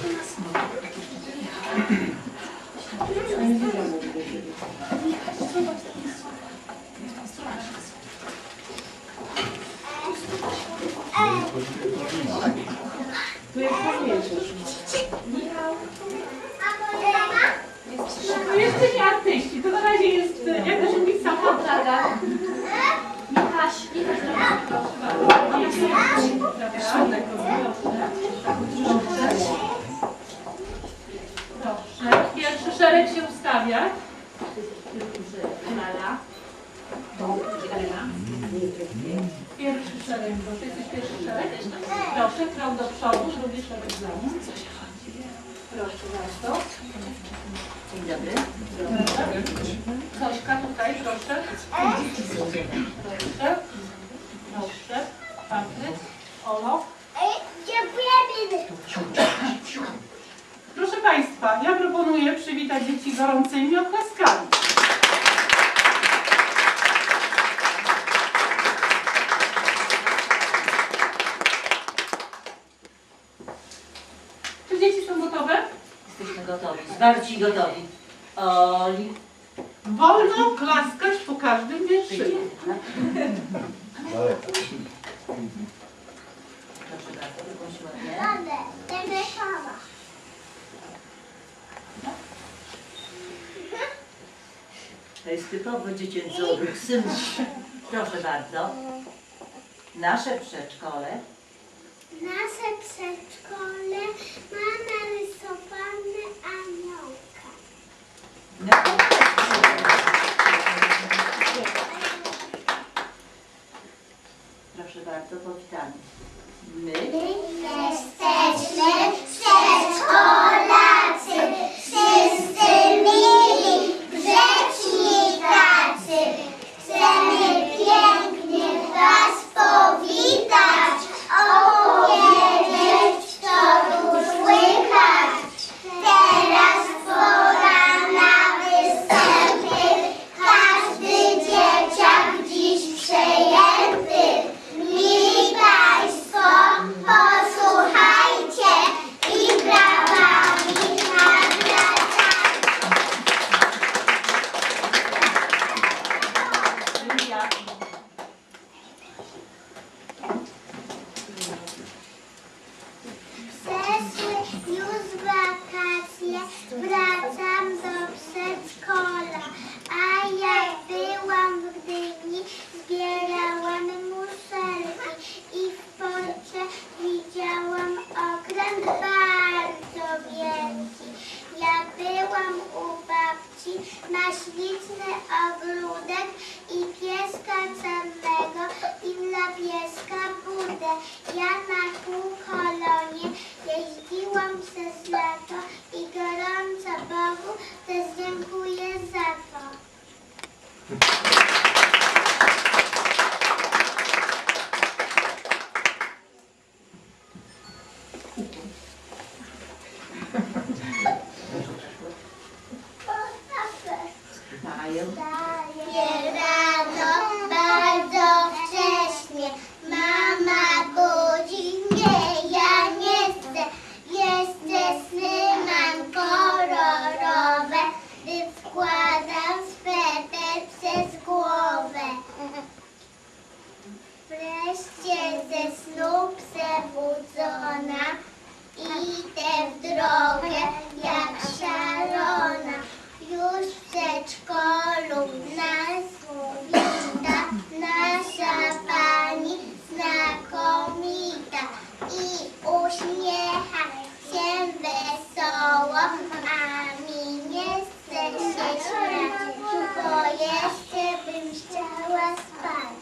Patrzmy na słowa. A moja mama? To jeszcze nie artyści, to na razie jest, e, jak to się mówi, samopraga. Michaś, Michaś, Proszę, pierwszy szereg się ustawia. Lala. Pierwszy szereg, proszę, jesteś pierwszy szereg? Proszę, krok do przodu, drugi szereg za nim. Proszę bardzo. Dzień dobry. Zośka tutaj, proszę. Proszę. Proszę. Patryk. Olo. Ej, Dziękujemy! Proszę Państwa, ja proponuję przywitać dzieci gorącymi oklaskami. Czy dzieci są gotowe? Jesteśmy gotowi, i gotowi. Oli, Wolno klaskać po każdym wierszyku. proszę bardzo, jakąś ładnie. Radę, będę To jest typowo dziecięcy obrót. Syn, proszę bardzo. Nasze przedszkole Nasze przedszkole ma narysowany aniołka. Proszę bardzo, powitamy. My Jesteśmy przedszkolacy, wesoło, a mi nie chce się śmiać, bo jeszcze bym chciała spać.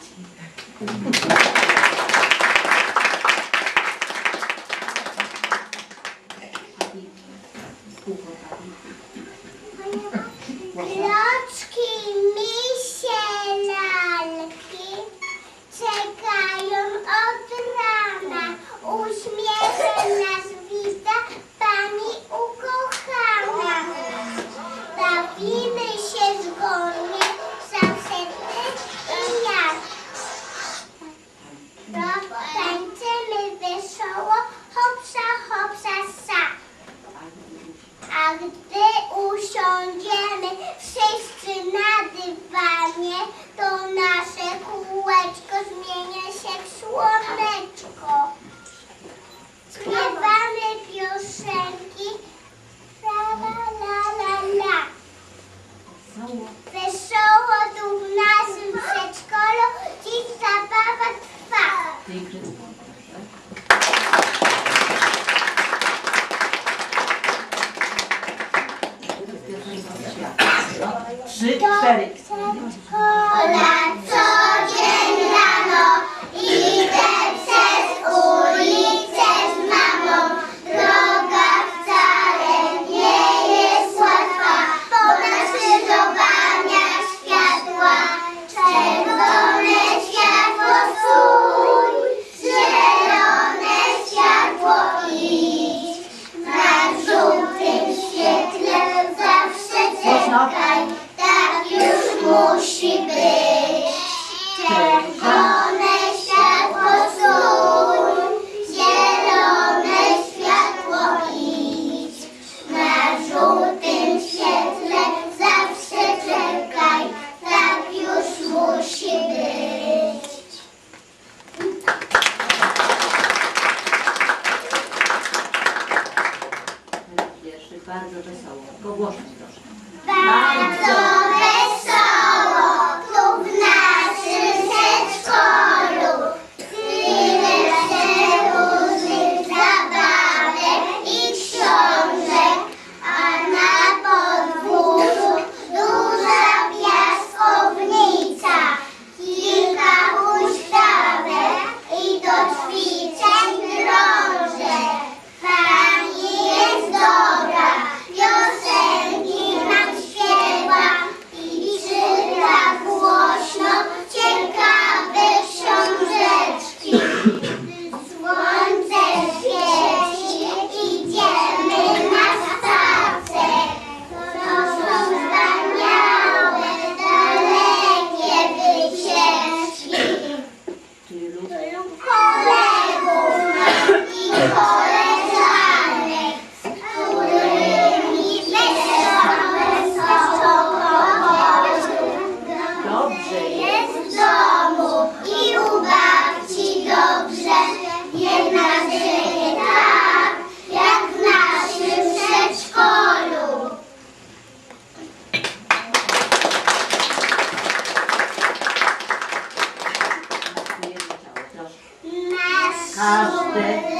过。Hasta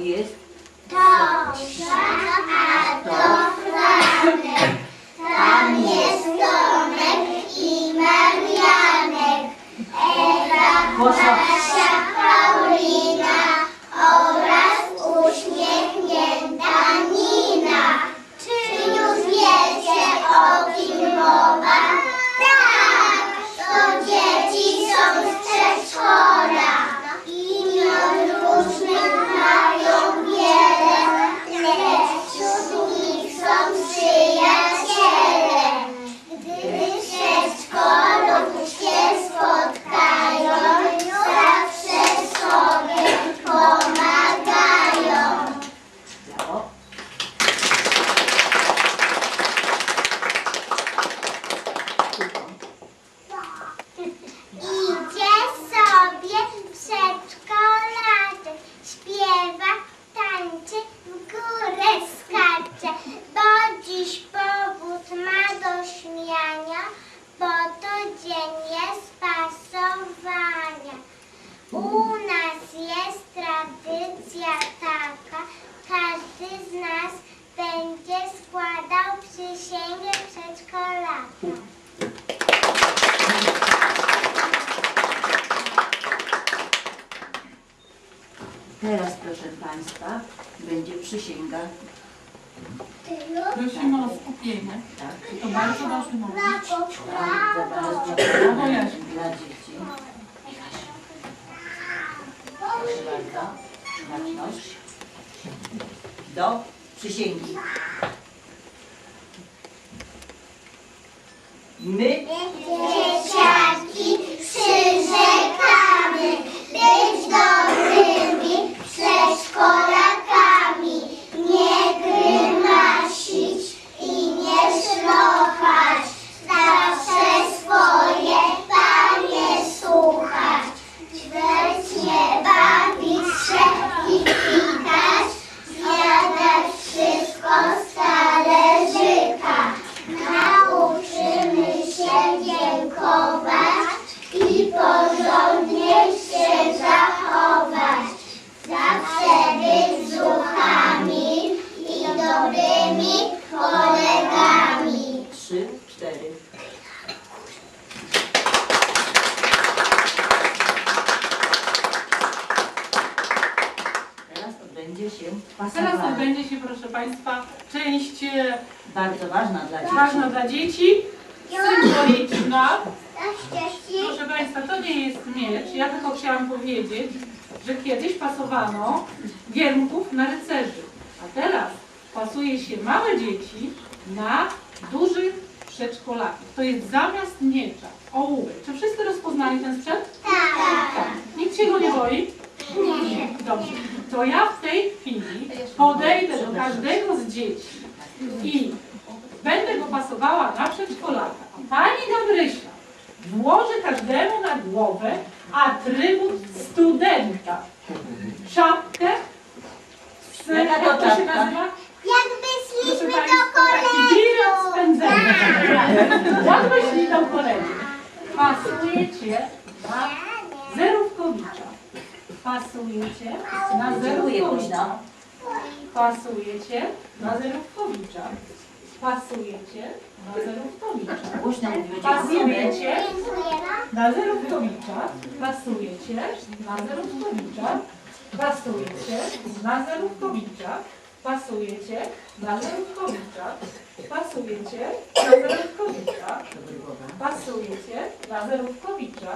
years przysięgę przedszkolaka. Teraz, proszę Państwa, będzie przysięga. Prosimy o skupienie. Tak, To bardzo ważny moment. dla bardzo no, dla dzieci. Proszę bardzo, głośność. Do przysięgi. Teraz Pasowanie. odbędzie się, proszę Państwa, część e, Bardzo ważna dla dzieci. ważna dla dzieci, symboliczna. Proszę Państwa, to nie jest miecz. Ja tylko chciałam powiedzieć, że kiedyś pasowano giermków na rycerzy, a teraz pasuje się małe dzieci na dużych przedszkolaków. To jest zamiast miecza, ołówek. Czy wszyscy rozpoznali ten sprzęt? Tak. Nikt się go nie boi? Nie. Dobrze. To ja w tej chwili podejdę do każdego z dzieci i będę go pasowała na przedszkolaka. A Pani Gabrysia włoży każdemu na głowę atrybut studenta. Czapkę, z, jak to się nazywa? Szliśmy Państwa, do taki bilet kolegi. spędzenia. Jak myśli do kolegi? Pasujecie na zerówkowicza. Pasujecie na zerówkowicza. Pasujecie na zerówkowicza. Pasujecie na zerówkowicza. Głośno. Pasujecie na zerówkowicza. Pasujecie na zerówkowicza. Pasujecie na zerówkowicza. Pasujecie na zerówkowicza. Pasujecie na zerówkowicza. Pasujecie na zerówkowicza.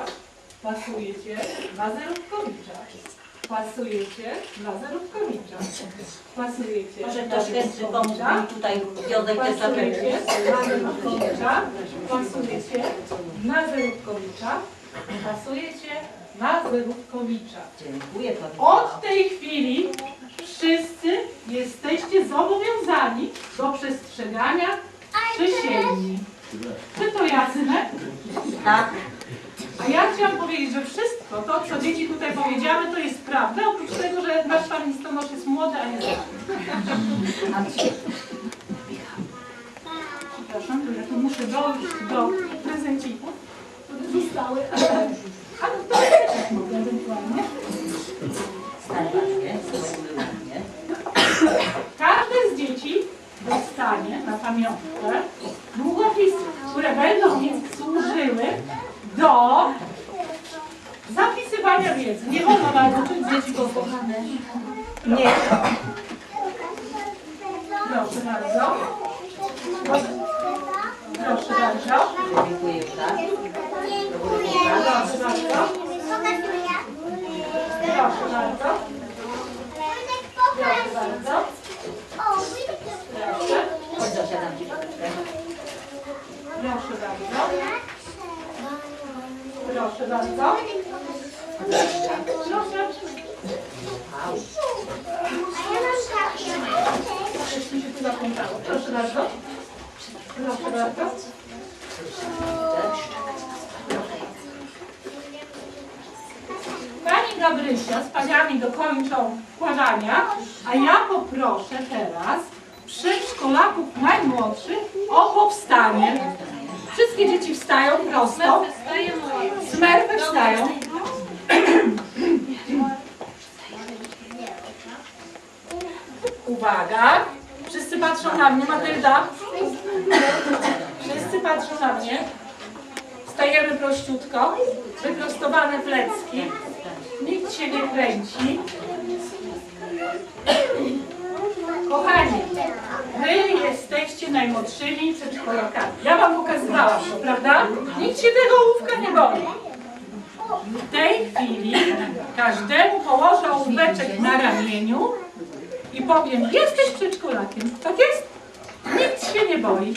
Pasujecie na zerówkowicza. Pasujecie na zerówkowicza. Pasujecie Może ktoś chce pomóc mi tutaj Józef jest Pasujecie zapewne. na Zerówkowicza, pasujecie na Zerówkowicza, pasujecie na Zerówkowicza. Dziękuję Pani. Od tej chwili wszyscy jesteście zobowiązani do przestrzegania przysięgi. Czy to jasne? Tak. A ja chciałam powiedzieć, że wszystko to, co dzieci tutaj powiedziały, to jest prawda, oprócz tego, że nasz pan listonosz jest młody, a nie stary. Przepraszam, to ja tu muszę dojść do prezencików, które zostały. Ale to też mogę ewentualnie. Stań ładnie, spokojnie ładnie. Każde z dzieci dostanie na pamiątkę długopisy, które będą im służyły do zapisywania wiedzy. Nie wolno nawet uczyć dzieci pokochane. Nie. Proszę bardzo. Proszę bardzo. Dziękuję, tak? Dziękujemy. Proszę bardzo. Pokazuję. Proszę bardzo. Wojtek, Proszę pokaż. bardzo. O, widzisz? Proszę. Chodź, zasiadam Ci troszeczkę. Proszę bardzo. Proszę bardzo. Proszę. Proszę bardzo. Proszę bardzo. Pani Gabrysia z paniami dokończą wkładania, a ja poproszę teraz przedszkolaków najmłodszych o powstanie. Wszystkie dzieci wstają prosto. Smerfy wstają. Uwaga. Wszyscy patrzą na mnie. Matylda. Wszyscy patrzą na mnie. Stajemy prościutko. Wyprostowane plecki. Nikt się nie kręci. Kochani, wy jesteście najmłodszymi przedszkolakami. Ja wam pokazywałam to, prawda? Nikt się tego ołówka nie boi. W tej chwili każdemu położę ołóweczek na ramieniu i powiem, jesteś przedszkolakiem. Tak jest? Nikt się nie boi.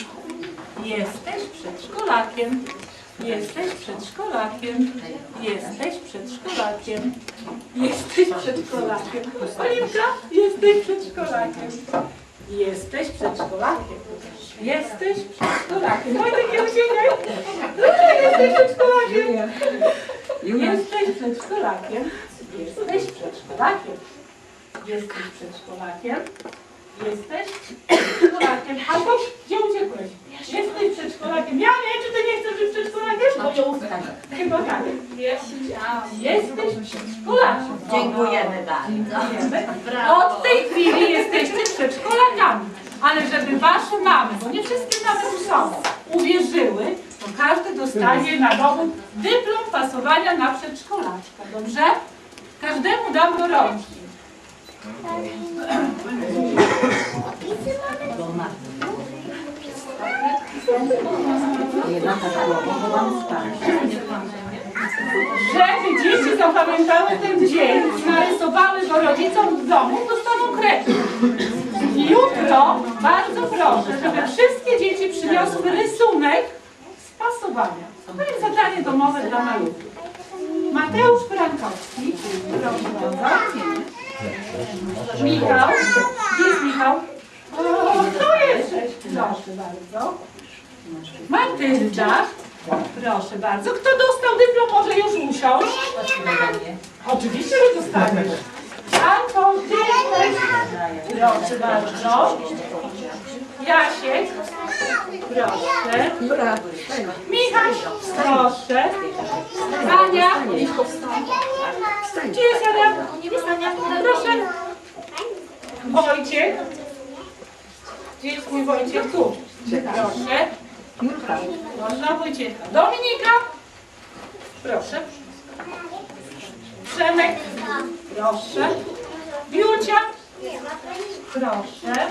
Jesteś przedszkolakiem. Jesteś przedszkolakiem. Jesteś przedszkolakiem. Jesteś przedszkolakiem. Olimka, jesteś przedszkolakiem. Jesteś przedszkolakiem. Jesteś przedszkolakiem. Wojtek, nie uciekaj. Jesteś przedszkolakiem. Jesteś przedszkolakiem. Jesteś przedszkolakiem. Jesteś przedszkolakiem. Jesteś przedszkolakiem. Albo gdzie uciekłeś? Jesteś przedszkolakiem. Ja nie, czy ty nie chcesz być przedszkolakiem? No to Tak. chyba tak. Jesteś przedszkolakiem. Dziękujemy bardzo. Dziękujemy. Od tej chwili jesteście przedszkolakami. Ale żeby wasze mamy, bo nie wszystkie mamy tu są, uwierzyły, to każdy dostanie na dowód dyplom pasowania na przedszkolaczka. Dobrze? Każdemu dam do rączki. Jedna. Żeby dzieci zapamiętały ten dzień, narysowały go rodzicom w domu, dostaną kredyt. I jutro bardzo proszę, żeby wszystkie dzieci przyniosły rysunek z pasowania. To jest zadanie domowe dla maluchów. Mateusz Frankowski, proszę bardzo. Michał, gdzie jest Michał? Tu jesteś, proszę bardzo. Matylda, proszę bardzo. Kto dostał dyplom, może już usiąść. Oczywiście, że dostanie. Anton, ty? Proszę bardzo. Jasiek, proszę. Michał, proszę. Ania, gdzie jest Ania? Proszę. Wojciech. Gdzie jest mój Wojciech? Tu. Proszę. Można Wojciecha. Dominika. Proszę. Przemek. Proszę. Wiucia. Proszę.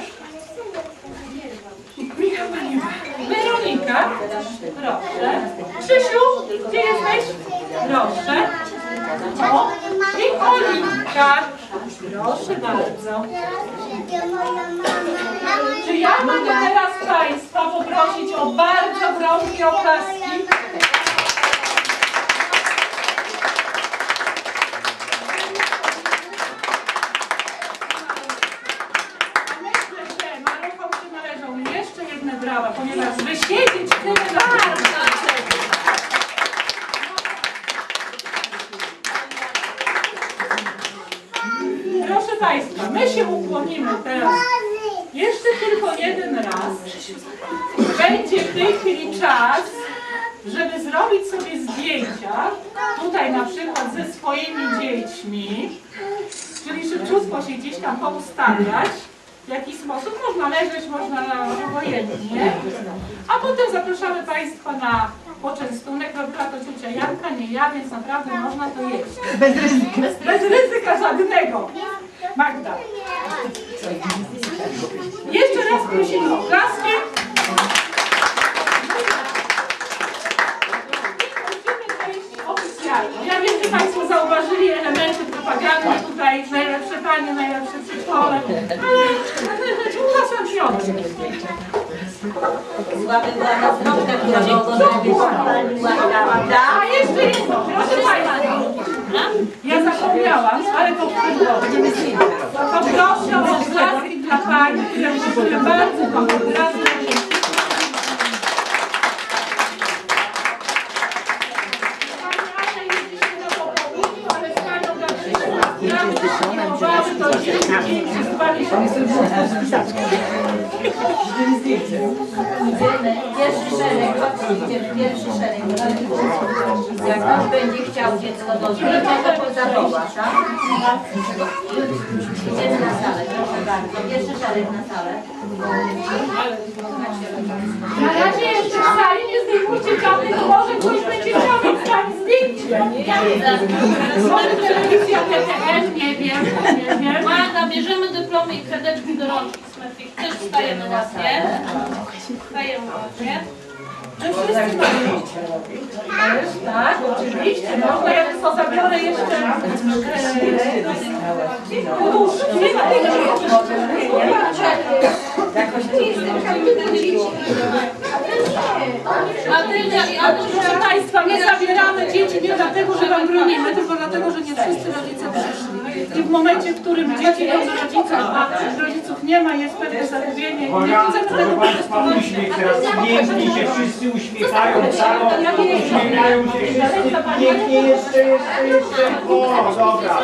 Weronika. Proszę. Krzysiu, gdzie jesteś? Proszę. O, i Olinka. Proszę bardzo. Czy ja mogę teraz Państwa poprosić o bardzo gromkie oklaski? Myślę, że maluchom się należą jeszcze jedne brawa, ponieważ wysiedzieć tyle lat. Proszę Państwa, my się ukłonimy teraz jeszcze tylko jeden raz. Będzie w tej chwili czas, żeby zrobić sobie zdjęcia, tutaj na przykład ze swoimi dziećmi, czyli szybciutko się gdzieś tam poustawiać. W jaki sposób? Można leżeć, można obojętnie. A potem zapraszamy Państwa na poczęstunek. Robiła to ciocia Janka, nie ja, więc naprawdę można to jeść. Bez ryzyka. Bez ryzyka żadnego. Magda. Jeszcze raz prosimy o oficjalnie. Ja wiem, że Państwo zauważyli elementy propagandy tutaj, najlepsze panie, najlepsze przedszkole, ale środek. Słaby była na stronkę, która mogła. Prawda? A jeszcze jedno, proszę Państwa. Ja zapomniałam, ale to Poproszę o oklaski dla Pani, które bardzo Panu. Gratuluję. Pani Ania jeździśmy na popołudniu, ale z Panią na przyszłość. Miały to dzięki, dzięki, zbaliśmy. Idziemy, pierwszy szereg, idziemy, pierwszy szereg. Jak ktoś będzie chciał dziecko do zdjęcia, to zawoła, tak? Idziemy na salę, proszę bardzo. Pierwszy szereg na salę. Na razie jeszcze w sali nie zdejmujcie czapy, to może ktoś będzie chciał mieć Pani zdjęcie. Może telewizja TTN, nie wiem, nie wiem. Magda, bierzemy dyplomy i kredeczki do rączki smerfik. Też wstajemy ładnie. Wstajemy ładnie. Wszyscy tak, oczywiście. Można jak to zabiorę jeszcze e, poduszki. Matylda i Proszę Państwa, my zabieramy dzieci nie dlatego, że Wam bronimy, tylko dlatego, że nie wszyscy rodzice przyszli. I w momencie, w którym dzieci do rodziców, a rodziców nie ma, jest pewne zagubienie. Nie proszę tego po Państwa, prostu uśmiech teraz. Pięknie się wszyscy uśmiechają, całą, uśmiechają się wszyscy. Pięknie jeszcze, jeszcze, jeszcze. O, dobra.